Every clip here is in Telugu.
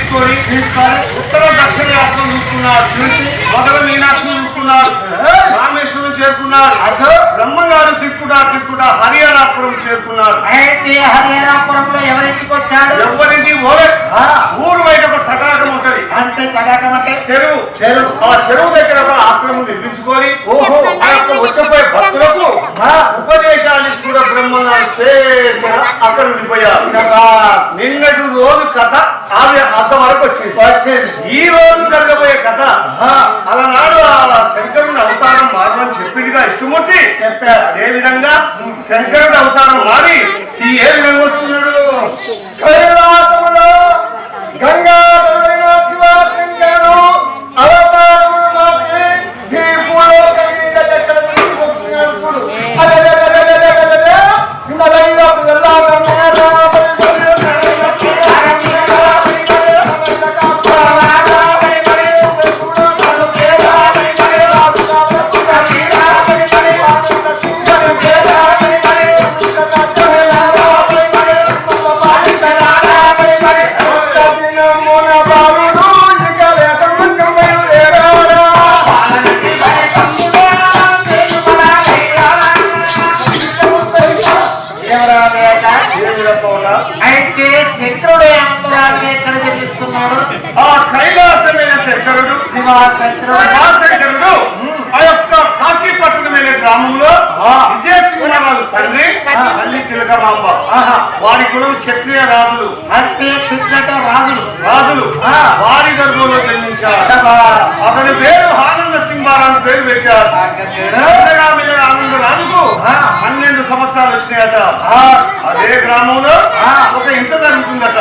తీసుకొని ఉత్తర దక్షిణ యాత్ర చూసుకున్నారు మొదల మీనాక్షిని చూసుకున్నారు రామేశ్వరం చేరుకున్నారు. బ్రహ్మంగారు తిక్కుట తిక్కుట హరిహరాపురం చేరుకున్నారు. అయితే హరిహరాపురంలో ఎవరింటికి వచ్చాడు? ఎవరింటి ఓరే ఊరు బయట ఒక తటాకం ఉంటది. అంటే తడాకం అంటే? చెరువు. చెరువు. ఆ చెరువు దగ్గర ఒక ఆశ్రమం నిర్మించుకొని ఓహో ఆ యొక్క వచ్చిపోయే భక్తులకు ఆ. ఉపదేశాలు కూడా బ్రహ్మంగారు స్వేచ్ఛగా అక్కడ ఉండిపోయారు నిన్నటి రోజు కథ ఆమె అంత వరకు వచ్చింది. ఈ రోజు జరగబోయే కథ అలనాడు ఆ శంకరుని అవతారం మారమని చెప్పిందిగా ఇష్టమూర్తి చెప్పారు. అదే విధంగా శంకరుడు అవతారం మారి ఈ ఏ విధంగా వస్తున్నాడు కైలాసములో రాజులు వారి గర్భంలో జన్మించారు. అతని పేరు ఆనంద సింహ రాజు పేరు పెట్టారు. రాజుకు పన్నెండు సంవత్సరాలు వచ్చినాయట. అదే గ్రామంలో ఒక ఇంత జరుగుతుందట.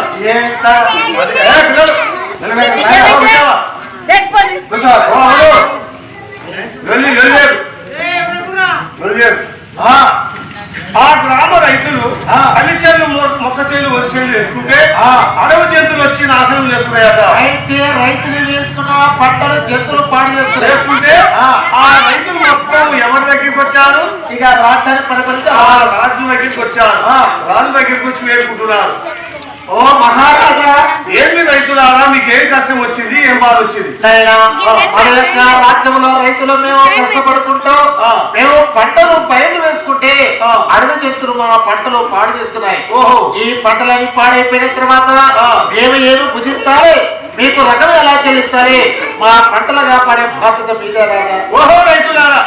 వెళ్ళి వెళ్ళారు వెళ్ళారు ఆ గ్రామ రైతులు అన్ని చేలు మొక్క చేలు వరి చేలు వేసుకుంటే అడవి జంతువులు వచ్చి నాశనం చేస్తున్నాయట. అయితే రైతులు వేసుకున్న పంటలు జంతువులు పాడు చేస్తున్నారు. లేకుంటే ఆ. రైతులు మొత్తం ఎవరి దగ్గరికి వచ్చారు? ఇక రాష్ట్రాన్ని పరిపాలించి ఆ రాజు దగ్గరికి వచ్చారు. రాజు దగ్గరికి వచ్చి వేడుకుంటున్నారు. ఓ మహారాజా ఏంది రైతులారా మీకు ఏం కష్టం వచ్చింది ఏం బాధ వచ్చింది? నాయనా, మన యొక్క రాజ్యంలో రైతులు మేము కష్టపడుకుంటూ ఆ. మేము పంటలు ఆ. అడవి జంతువులు మా పంటలు పాడు చేస్తున్నాయి. ఓహో. ఈ పంటలన్నీ పాడైపోయిన తర్వాత. మేము ఏమి భుజించాలి మీకు రకం ఎలా చెల్లిస్తాలి మా పంటలు కాపాడే బాధ్యత మీదే రాజా. ఓహో రైతులారా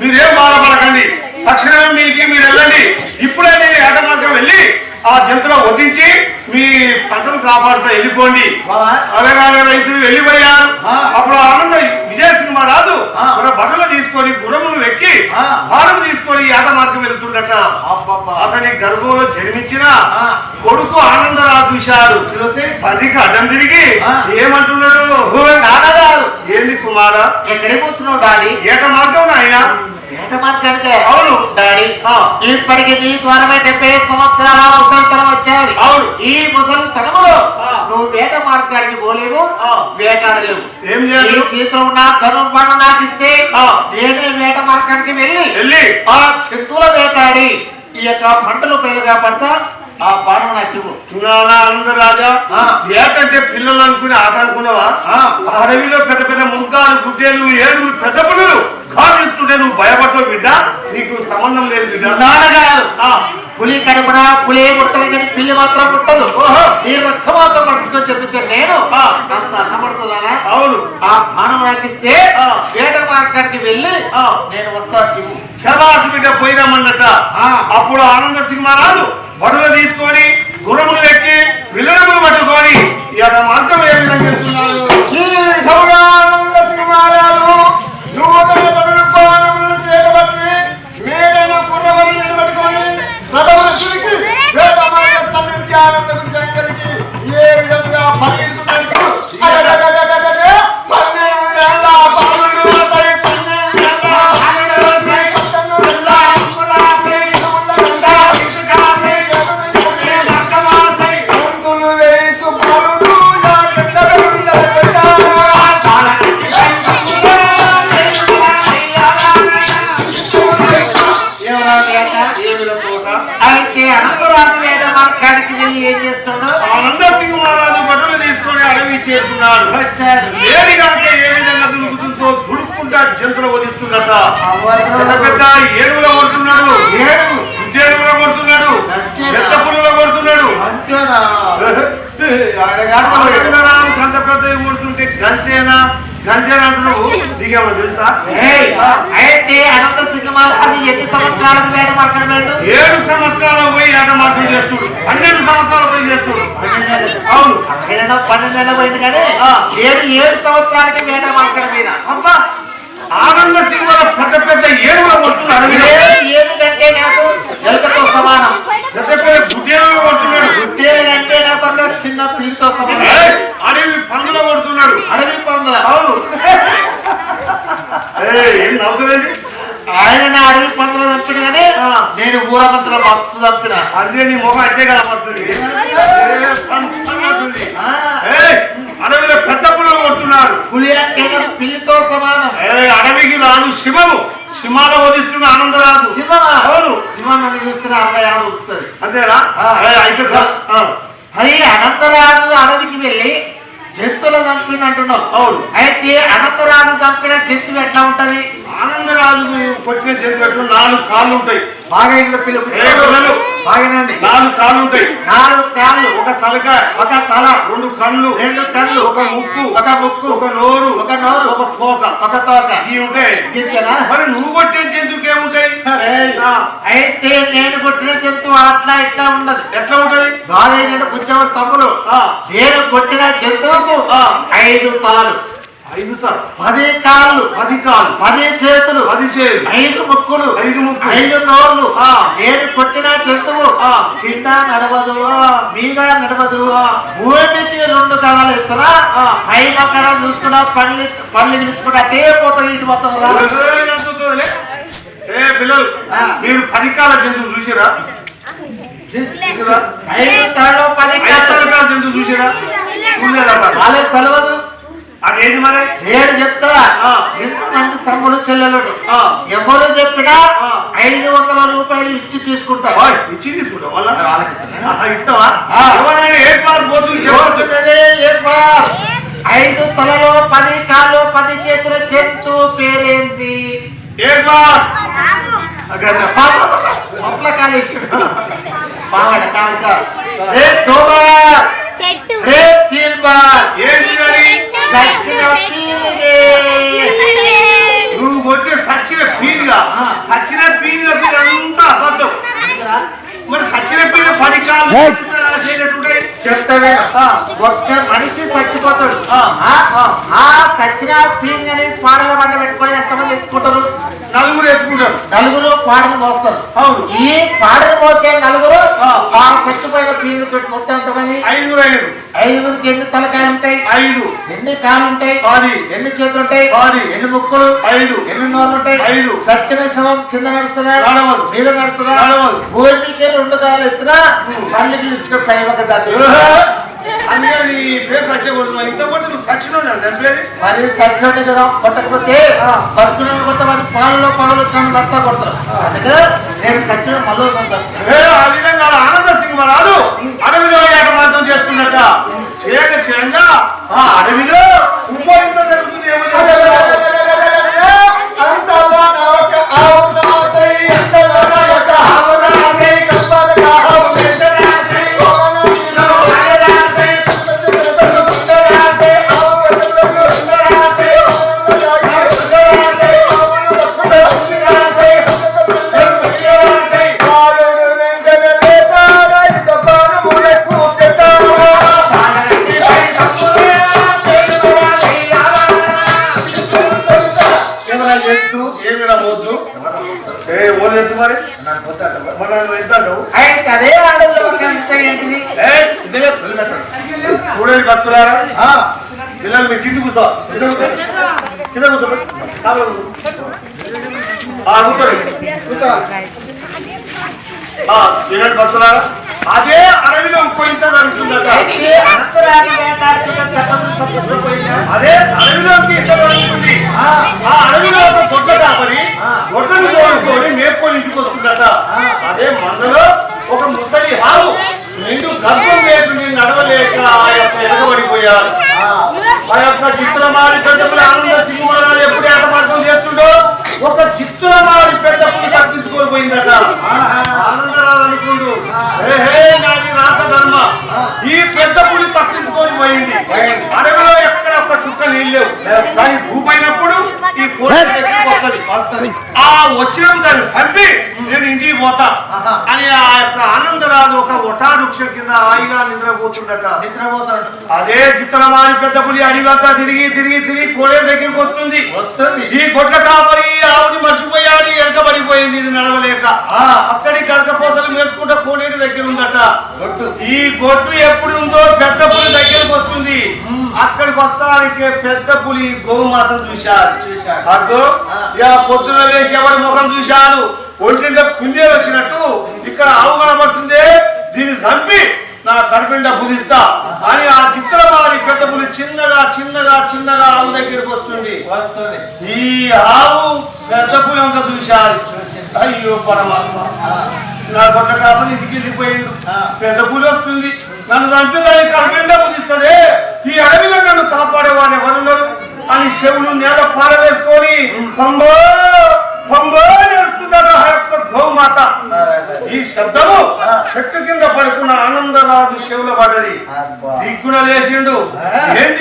మీరేం బాధపడకండి. తక్షణమే మీకు మీరు వెళ్ళండి. ఇప్పుడే నేను ఏట మార్గం వెళ్ళి ఆ జంతువులో వధించి మీ పంటను కాపాడుతూ వెళ్ళిపోండి. అలాగే రైతులు వెళ్ళిపోయారు అప్పుడు ఆనంద విజయసింహ రాజు మన బట్టలు తీసుకొని గుర్రములు ఎక్కి భారం తీసుకొని ఏట మార్గం వెళ్తుండట అతని గర్భంలో జన్మించిన కొడుకు ఆనందరాజు చూశాడు చూసి? తండ్రికి అడ్డం తిరిగి ఏమంటున్నాడు? ఏంది కుమారా? ఎక్కడికి పోతున్నావు డాడీ? ఏట మార్గం ఆయన వేట మార్గానికి. అవును. డాడీ ఆ. ఇప్పటికి నీ ద్వారమే డెబ్బై సంవత్సరాల ముసలితనం వచ్చారు అవును. ఈ ముసలితనములో ఆ. నువ్వు వేట మార్గానికి పోలేవు ఆ. వేటాడలేవు ఏం చేయాలి? ఈ చేతిలో ఉన్న ధనం పన్ను నాకు ఇస్తే ఆ. నేనే వేట మార్గానికి వెళ్ళి వెళ్ళి ఆ జంతువుల వేటాడి ఈ యొక్క పంటలు పైరుగా పడతా ఆ బాణం నాకు ఆనందరాజా ఆ. ఏకంటే పిల్లలు అనుకుని ఆట అనుకున్నావా ఆ. అడవిలో పెద్ద పెద్ద ముగ్గాలు గుడ్డేలు ఏడుగులు పెద్ద పుల్లలు కానిస్తుంటే నువ్వు భయపడతావు బిడ్డ నీకు సంబంధం లేదు బిడ్డ నాన్నగారు ఆ. పులి కడుపున పులి పుట్టదు కానీ పిల్లి మాత్రం పుట్టదు. ఈ రక్త మాత్రం పట్టుకొని చెప్పించాను నేను. అంత అసమర్థులానా అవును ఆ బాణం నాకిస్తే ఆ. వేట మార్గానికి వెళ్ళి. నేను వస్తాను. శబాసు బిడ్డ పోయినామన్నట ఆ. అప్పుడు ఆనంద సింహారాజు బడులు తీసుకొని గుర్రములు ఎక్కి విల్లడములు పట్టుకొని ఇక మంత్రం ఏ విధంగా చేస్తున్నారు ఈ గంతేనా అంటున్నావు నీకేమో తెలుసా? అయితే అనంత సింగమారాజు ఎన్ని సంవత్సరాలకు వేట మాట్లాడలేదు ఏడు సంవత్సరాలు పోయి ఆట మాటలు చేస్తుడు పన్నెండు సంవత్సరాలు పోయి చేస్తుడు అవును. పన్నెండు నెలలు పోయింది కానీ. ఏడు ఏడు సంవత్సరాలకి వేట మాట్లాడలేదు అబ్బా! ఆనంద సింహల పెద్ద పెద్ద ఏడుగులో కొడుతున్నాడు ఏడు కంటే నాకు ఎలుకతో సమానం. పెద్ద పెద్ద గుడ్డేలో కొడుతున్నాడు ఉద్యోగం అంటే నాకు చిన్న పిల్లితో సమానం. అడవి పందులో కొడుతున్నాడు అడవి పొందల. అవును. ఏం నవ్వుతుంది ఆయన నా అడవి పందులు చంపిన కానీ నేను ఊరమంతలో మస్తు చంపిన. అదే నీ మొహం సంపన్నటుంది. ఏయ్, అడవిలో పెద్ద పుల్లలు కొడుతున్నాడు పులి అంటే పిల్లితో సమానం. అడవికి రాదు శివము. సింహాల వదిస్తున్న ఆనందరాజు అవును. సింహం నన్ను చూస్తే అరవై ఆడు వస్తుంది అంతేనా? అయితే అనంతరాజు అడవికి వెళ్ళి జంతువులు చంపిన అంటున్నావు. అవును. అయితే అనంతరాజు చంపిన జంతువు ఎట్లా ఉంటది? ఆనందరాజు కొట్టిన చేతులకు నాలుగు కాళ్ళు ఉంటాయి. బాగా ఇంట్లో పిల్లలు? బాగానండి నాలుగు కాళ్ళు ఉంటాయి. నాలుగు కాళ్ళు ఒక తలక ఒక తల రెండు కళ్ళు రెండు కళ్ళు ఒక ముక్కు ఒక ముక్కు ఒక నోరు ఒక నోరు ఒక తోక ఒక తోక. ఇవి ఉంటాయి? మరి నువ్వు కొట్టే జంతువుకి ఏముంటాయి? అయితే నేను కొట్టిన జంతువు అట్లా ఇట్లా ఉండదు. ఎట్లా ఉంటది? బాగా బుజ్జవ తమ్ముడు నేను కొట్టిన జంతువుకు ఆ. ఐదు తలలు. ఐదు సార్ పది కాళ్ళు పది కాళ్ళు పది చేతులు పది చేలు ఐదు ముక్కులు ఐదు ముక్కులు. ఐదు ఆ. నేను కొట్టిన జంతువు ఆ. కింద నడవదు మీద నడవదు. భూమికి రెండు కళలు ఎత్తునా ఆ. పైన అక్కడ చూసుకున్నా పళ్ళు పళ్ళు విలుచుకుంటా అదే పోతుంది ఇటు మొత్తం. ఏ పిల్లలు. మీరు పది కాల జంతువు చూసిరా ఐదు తలలో పది తలకాల జంతువు చూసిరా? వాళ్ళకి తెలియదు అదేంటి మరి? ఏడు చెప్తా. ఎంతమంది తమ్ముడు చెల్లెలు. ఎవరు చెప్పినా. ఐదు వందల రూపాయలు ఇచ్చి తీసుకుంటా. ఇచ్చి వాళ్ళ ఇస్తావా? ఏర్పాటు. ఐదు తలలో పది కాళ్ళు పది చేతుల జంతు పేరేంటి? పావడ కాలుక రే చెట్టు. రే తీన్ బార్ ఏంటి మరి? సచ్చిన. నువ్వు వచ్చే సచ్చిన పీనుగా సచ్చిన పీనుగా అంతా అబద్ధం. మరి సచ్చిన పీనుగా పది కాళ్ళు చెప్తావే? ఒక్క మనిషి చచ్చిపోతాడు. ఆ. చచ్చిన పీంగని పాడల బండ పెట్టుకొని ఎంతమంది ఎత్తుకుంటారు? నలుగురు ఎత్తుకుంటారు. నలుగురు పాడలు మోస్తారు. అవును. ఈ పాడలు మోసే నలుగురు ఆ. చచ్చిపోయిన పీంగ చుట్టూ మొత్తం ఎంతమంది? ఐదుగురు ఐదుగురు ఐదుగురికి ఎన్ని తలకాయలు ఉంటాయి? ఐదు. ఎన్ని కాళ్ళు ఉంటాయి? పది. ఎన్ని చేతులు ఉంటాయి? పది. ఎన్ని ముక్కులు? ఐదు. ఎన్ని నోళ్ళు ఉంటాయి? ఐదు. సచ్చిన శవం కింద నడుస్తుందా? నడవదు. మీద నడుస్తుందా? నడవదు. భూమికి రెండు కాళ్ళు ఎత్తునా? కళ్ళు పిలుచుకొని పై ఒక దాటి మరి. కదా కొట్టకపోతే భక్తులను కొట్ట పాలలో పగలు భర్త కొడతారు అందుకే నేను సత్యం మళ్ళీ ఆ విధంగా ఆనంద సింగ్ రాదు అడవిలో ఏక మార్గం చేస్తున్నట్ట చేయక చేయంగా. ఆ అడవిలో భక్తులారా పిల్లలు మీరు కింద కూర్చో. కింద కూర్చో. కూర్చోండి. భక్తులారా అదే అడవిలో జరుగుతుందట. తప్పించిపోయిందా? అదే అడవిలోకి ఇంత జరుగుతుంది. ఆ. అడవిలో ఒక గొడ్డ కాపరి గొడ్డను తోడుకొని మేపుకొని ఇంటికి వస్తుందట. అదే మందలో ఒక ముసలి హావు నిండు గర్భం లేకుండా నడవలేక ఆ యొక్క ఎగబడిపోయారు ఆ. యొక్క చిత్రమారి పెద్దపులి ఆనంద సింహారాలు ఎప్పుడు ఏటమాటం చేస్తుండో? ఒక చిత్రమారి పెద్దపులి తప్పించుకొని పోయిందట. ఆనందరాలు అనుకుంటూ "హే, హే, నాది రాసధర్మ. ఈ పెద్ద పులి తప్పించుకొని పోయింది. అడవిలో ఒక్క చుక్క నీళ్ళు లేవు. కానీ భూపైనప్పుడు ఈ కోట వస్తుంది? ఆ వచ్చినప్పుడు దాన్ని చంపి నేను ఇంటికి పోతా. అని ఆ యొక్క ఆనందరాజు ఒక ఒటా వృక్షం కింద హాయిగా నిద్రపోతుండట. నిద్రపోతాడు. అదే చిత్రమారి పెద్ద పులి అడివంతా తిరిగి తిరిగి తిరిగి కోడే దగ్గరికి వస్తుంది. వస్తుంది. ఈ గొడ్ల కాపరి ఆవుని మర్చిపోయాడు వెనకబడిపోయింది ఇది నడవలేక. ఆ. అక్కడి కరకపోసలు వేసుకుంటే కోనేటి దగ్గర ఉందట. ఈ గొడ్డు ఎప్పుడు ఉందో పెద్ద పులి దగ్గరికి వస్తుంది. అక్కడికి వస్తానికి పెద్ద పులి గోమాతను చూశారు. చూశారు. అదో ఇక పొద్దున లేచి ఎవరి ముఖం చూశారు? ఒంటింట కుందేలు వచ్చినట్టు ఇక్కడ ఆవు కనబడుతుంది? దీన్ని చంపి నా కడుపుండా బుధిస్తా అని ఆ చిత్రమారి పెద్ద పులి చిన్నగా చిన్నగా చిన్నగా ఆవు దగ్గరికి వస్తుంది. వస్తుంది. ఈ ఆవు పెద్ద పులి అంతా చూశారు. అయ్యో పరమాత్మ. నా కొత్త కాపని ఇంటికి వెళ్ళిపోయిండు. ఆ. పెద్ద పులి వస్తుంది. నన్ను చంపి దాన్ని కడపండా పుజిస్తుంది ఈ అడవిలో నన్ను కాపాడేవాడు ఎవరున్నారు అని శివుడు నేల పారవేసుకొని పంబో! ఆ యొక్క గోమాత. ఈ శబ్దము చెట్టు కింద పడుకున్న ఆనందరాజు శివుల పడ్డది. దిక్కున లేచిండు.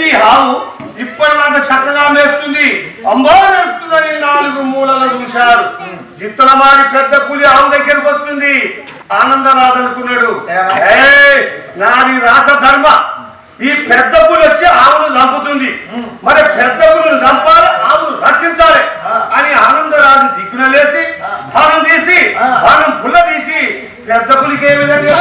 ఈ ఆవు ఇప్పటిలాంటి చక్కగా మేస్తుంది అంబా నేర్పుతుందని నాలుగు మూలలు చూశారు చిత్తలమారి పెద్ద పులి ఆవు దగ్గరికి వస్తుంది. ఆనందరాజు అనుకున్నాడు. "ఏయ్, నాది రాసధర్మ ఈ పెద్ద పులి వచ్చి ఆవును చంపుతుంది. మరి పెద్ద పులిని చంపాలి ఆవును రక్షించాలి అని ఆనందరాజు దిక్కున లేచి బాణం తీసి బాణం పుల్ల తీసి పెద్ద పులికి ఏ విధంగా?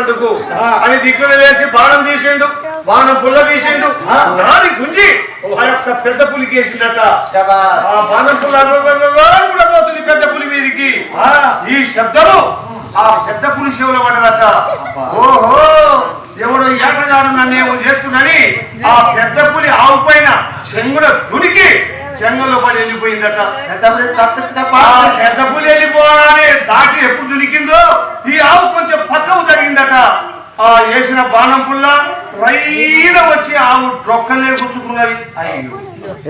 చంపడందుకు అని దిక్కున లేచి బాణం తీసిండు బాణం పుల్ల తీసిండు నాది గుంజి. ఆ యొక్క పెద్ద పులికి వేసిందట శబాష్. ఆ బాణం పుల్ల కూడా పోతుంది పెద్ద పులి మీదికి. ఈ శబ్దము ఆ పెద్ద పులి శివుల పడదట ఓహో ఎవడో ఏటగాడు నన్నేమో చేస్తుందని ఆ పెద్ద పులి ఆవు పైన చెంగుడ దునికి చెంగల్లో పడి వెళ్ళిపోయిందట. పెద్ద పులి వెళ్ళిపోవాలని దాటి ఎప్పుడు దునికిందో ఈ ఆవు కొంచెం పక్కకు జరిగిందట ఆ వేసిన బాణం పుల్ల రైన వచ్చి ఆవు డొక్కలే గుచ్చుకున్నది. అయ్యో.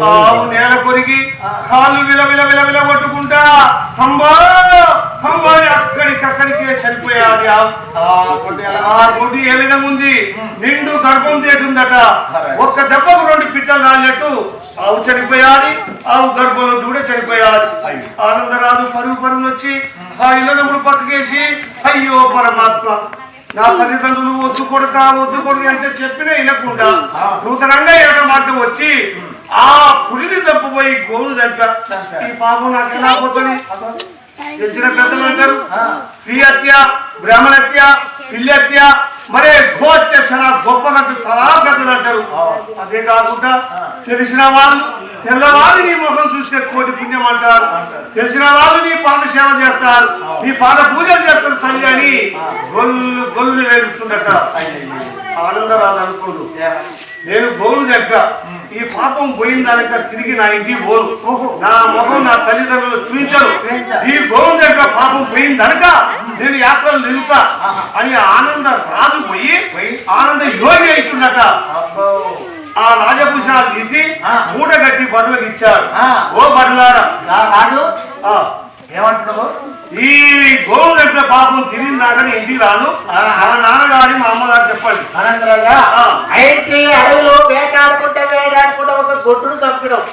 ఆవు నేల కొరిగి కాళ్ళు విల విల విల విల కొట్టుకుంటా. హంబా! హంబా అక్కడికక్కడికే చనిపోయాది ఏ విధంగా ఉంది? నిండు గర్భం తేటుందట ఒక్క దెబ్బకు రెండు పిట్టలు రాలినట్టు ఆవు చనిపోయాది ఆవు గర్భంలో దూడ చనిపోయాది ఆనందరాజు పరుగు పరుగులు వచ్చి ఆ ఇళ్ళనముడు పక్కకేసి అయ్యో పరమాత్మ! నా తల్లిదండ్రులు వద్దు కొడుక వద్దు కొడుకు అంటే చెప్పినా వినకుండా నూతనంగా ఏట మాట వచ్చి ఆ పులిని తప్పిపోయి గోలు దంట ఈ పాపం నాకు ఎలా పోతుంది? తెలిసిన పెద్దలు అంటారు. స్త్రీ హత్య బ్రాహ్మణ హత్య పిల్లి హత్య మరే గో హత్య చాలా గొప్పదంటూ చాలా పెద్దదంటారు అదే కాకుండా తెలిసిన వాళ్ళు తెల్లవారు నీ ముఖం చూస్తే కోటి పుణ్యం అంటారు. తెలిసిన వాళ్ళు నీ పాద సేవ చేస్తారు. నీ పాద పూజలు చేస్తారు తల్లి అని గొల్లు గొల్లు వేరుస్తుందట. ఆనందరాదు అనుకోదు. నేను గోలు దగ్గర ఈ పాపం పోయిన దానిక తిరిగి నా ఇంటికి పోను నా ముఖం నా తల్లిదండ్రులు చూపించరు. ఈ గోలు దగ్గర పాపం పోయిన దనక నేను యాత్రలు తిరుగుతా అని ఆనంద రాజు పోయి ఆనంద యోగి అవుతుందట ఆ రాజభూషణాలు తీసి మూట కట్టి బట్టలకు ఇచ్చాడు ఓ బట్టలారా రాజు? ఆ, ఏమంటున్నావు? ఈ గోలు దగ్గర పాపం తిరిగిందాక నేను ఇంటికి రాను. మా నాన్నగారి మా అమ్మగారు చెప్పండి. అనంతరాజా. అయితే అడవిలో వేటాడుకుంటే వేటాడుకుంటే ఒక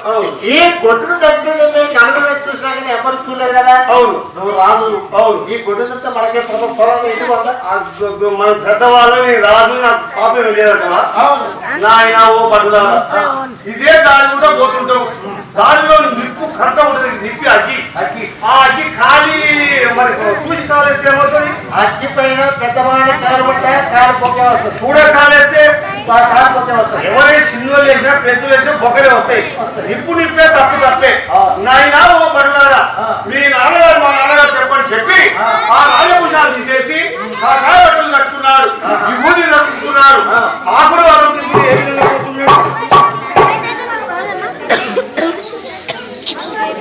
అవును. ఈ గొడ్డును తప్పింది మేము వచ్చి చూసినా కానీ ఎవరు చూడలేదు కదా? అవును. నువ్వు రాజు. అవును. ఈ గొడ్డునంతా మనకే పొలం పొలం ఇంటి వల్ల ఆ గ- గ- మన పెద్దవాళ్ళని రాజు నాకు పాపం లేదటవా? నాయన ఓ ఇదే దారి కూడా పోతుంటాం దారిలో నిప్పు కట్ట ఉంటుంది నిప్పి అగ్గి. అగ్గి. ఆ అగ్గి ఖాళీ. మరి చూసి కాలేస్తే ఏమవుతుంది? అగ్గి పైన పెద్దవాడి కారు పట్టే కారు పొక్కే వస్తుంది. కూడా కాలేస్తే ఆ కారు పొక్కే వస్తుంది. ఎవరైనా సినిమాలు వేసినా పెద్దలు వేసినా బొక్కలే వస్తాయి. నిప్పు నిప్పే తప్పు తప్పే. నాయన ఓ బడులారా మీ నాన్నగారు మా నాన్నగారు చెప్పని చెప్పి ఆ. రాజభూషాలు తీసేసి కాషాయ బట్టలు కట్టుకున్నారు. కట్టుకున్నారు ఆకుడు వాళ్ళు తీసుకుని ఏ విధంగా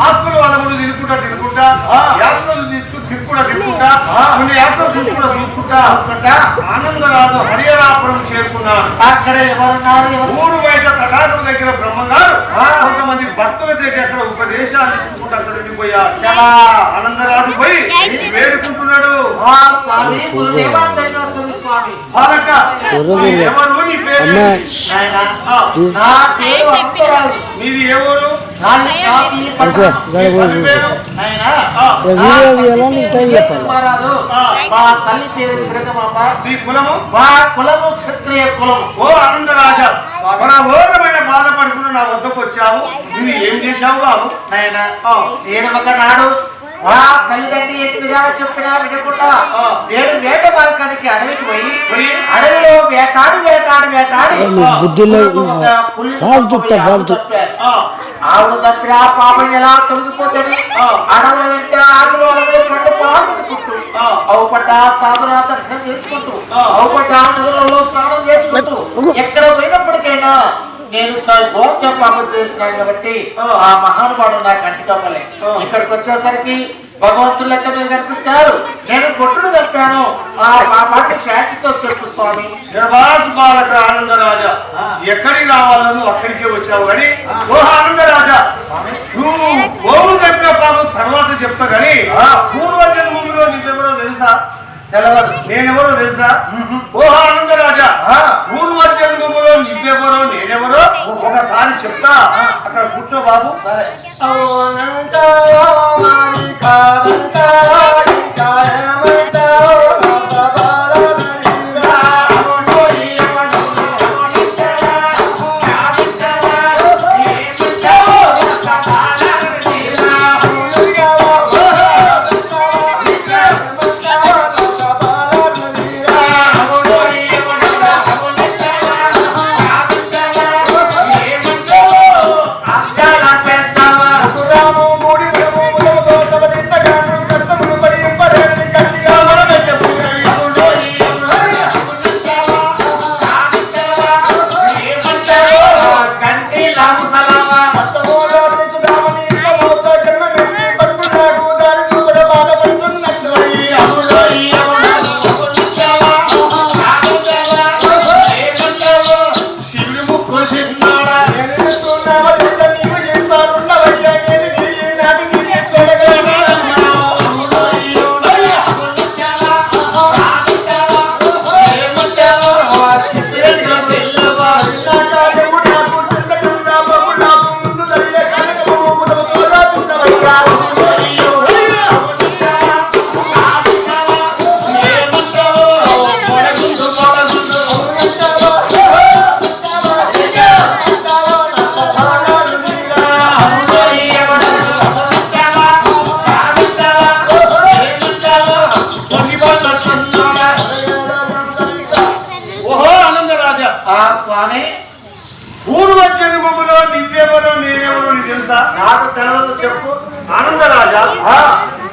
ఆస్తుల వాళ్ళ ముందు తినుకుంటా తినుకుంటా యాత్రలు తీసుకు తిప్పుకుంటా కొన్ని చూసుకుంటా? చూసుకుంటా. చూసుకుంటా. ఆనందరాజు హరిహరాపురం అక్కడ ఎవరున్నారు? ఎవరు? ఊరు బయట తటాటం దగ్గర బ్రహ్మగారు కొంతమంది భక్తుల దగ్గర అక్కడ ఉపదేశాలు ఇచ్చుకుంటూ అక్కడ ఉండిపోయారు. ఆనందరాజు పోయి వేడుకుంటున్నాడు. ఎవరు నీ పేరు? టైం ఏ చెప్పాలి? ఆ. మా తల్లి పేరు నీ కులము. మా కులము క్షత్రియ కులము. ఓ ఆనందరాజా. బాధపడుకుని నా వద్దకు వచ్చావు నువ్వు ఏం చేశావు బాబు నాయనా ఆ. నేను ఒకనాడు ఆ తల్లిదండ్రి ఎట్టి విధాలు చెప్పినా వినకుండా. నేను వేట మార్గానికి అడవికి పోయి అడవిలో వేటాడి వేటాడి వేటాడి మీ బుద్ధిలో ఒక పులిని ఫాల్తు చంపబోయి ఆవును ఫాల్తు. చంపాను. ఆ, ఆవును తప్పిన పాపం ఎలా తొలగిపోతుంది ఆ. అడవుల వెంట ఆకులు అడవులు పండు పాడుకుంటూ సాధన దర్శనం చేసుకుంటూ ఆ. అవు పట్ట నదులలో స్నానం చేసుకుంటూ ఎక్కడ పోయినప్పటికైనా నేను చాలా గోప్య పాపం చేసినాను కాబట్టి ఆ. ఆ మహానుభావుడు నాకు అంటికమ్మలే ఆ. ఇక్కడికి వచ్చేసరికి భగవంతుడు లెక్క మీరు కనిపించారు. నేను కొట్టుడు చెప్పాను ఆ పాపాన్ని శాంతితో చెప్పు స్వామి. శర్వాస్ బాలక ఆనందరాజా ఎక్కడికి రావాలో నువ్వు అక్కడికే వచ్చావు కానీ ఓ ఆనందరాజా నువ్వు గోవు చెప్పిన పాపం తర్వాత చెప్తా కానీ పూర్వ జన్మంలో నీకెవరో తెలుసా? తెలవదు నేనెవరో తెలుసా? ఓ ఆనందరాజా. పూర్వ జన్మములో నువ్వెవరో నేనెవరో ఒకసారి చెప్తా. అక్కడ కూర్చో బాబు. కంటి తెలవదు చెప్పు. ఆనందరాజా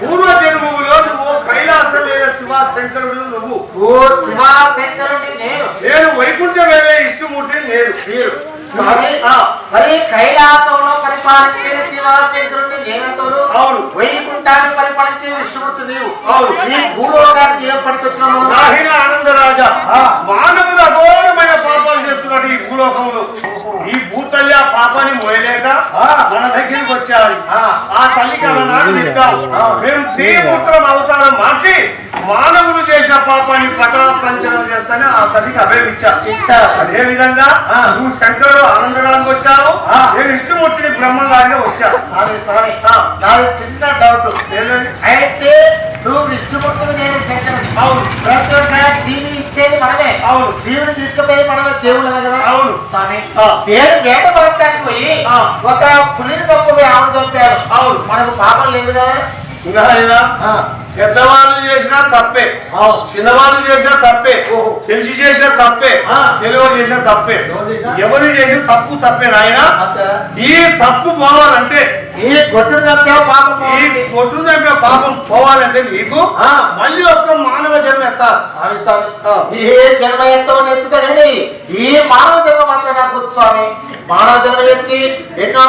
పూర్వ జన్మములో నువ్వు కైలాసమైన శివ శంకరుడు నువ్వు. ఓ శివాశంకరుడి నేను. నేను వైకుంఠ వేలే ఇష్టమూర్తి నేను. మీరు. మరి కైలాసంలో పరిపాలించే శివాశంకరుడిని నేనంటారు అవును. వైకుంఠాన్ని పరిపాలించే విష్ణుమూర్తి నీవు. అవును. ఈ భూలోకానికి ఏం పడికొచ్చినా మనం నాహిన ఆనందరాజా మానవులు అఘోరమైన పాపాలు చేస్తున్నట్టు ఈ భూలోకంలో. ఈ భూతల్లి ఆ పాపాన్ని మోయలేక మన దగ్గరికి వచ్చారు. ఆ. తల్లికి అలనాడు చెప్పాం మేము శ్రీమూర్తులం అవతారం మార్చి మానవులు చేసిన పాపాన్ని ప్రకటన చేస్తానే ఆ తల్లికి అభయం ఇచ్చారు. అదే విధంగా నువ్వు శంకరుడు ఆనందరానికి వచ్చావు నేను విష్ణుమూర్తిని బ్రహ్మగారిగా వచ్చాను స్వామి స్వామి నాది చిన్న డౌట్? అయితే నువ్వు విష్ణుమూర్తిని నేను శంకరుని అవును. ప్రతి ఒక్క జీవిని ఇచ్చేది మనమే అవును. జీవుని తీసుకుపోయి మనమే దేవుళ్ళమే కదా అవును. స్వామి ఆ. నేను వేట పడటానికి పోయి. ఒక పులిని తప్పుపోయి ఆవిడ చంపాడు అవును. మనకు పాపం లేదు కదా పెద్దవాళ్ళు చేసినా తప్పే. చిన్నవాళ్ళు చేసినా తప్పే. తెలిసి చేసినా తప్పే. తెలివ చేసినా తప్పే. ఎవరు చేసిన? తప్పు తప్పే నాయన. ఈ తప్పు పోవాలంటే ఈ గొడ్డును చంపావు పాపం ఈ. కొట్టు దగ్గర పాపం పోవాలంటే నీకు ఆ. మళ్ళీ ఒక్క మానవ జన్మ ఎత్తాలి. స్వామి ఏ జన్మ ఎత్తవని ఎత్తుతానండి. ఈ మానవ జన్మ మాత్రం నాకు స్వామి. మానవ జన్మ ఎత్తి ఎన్నో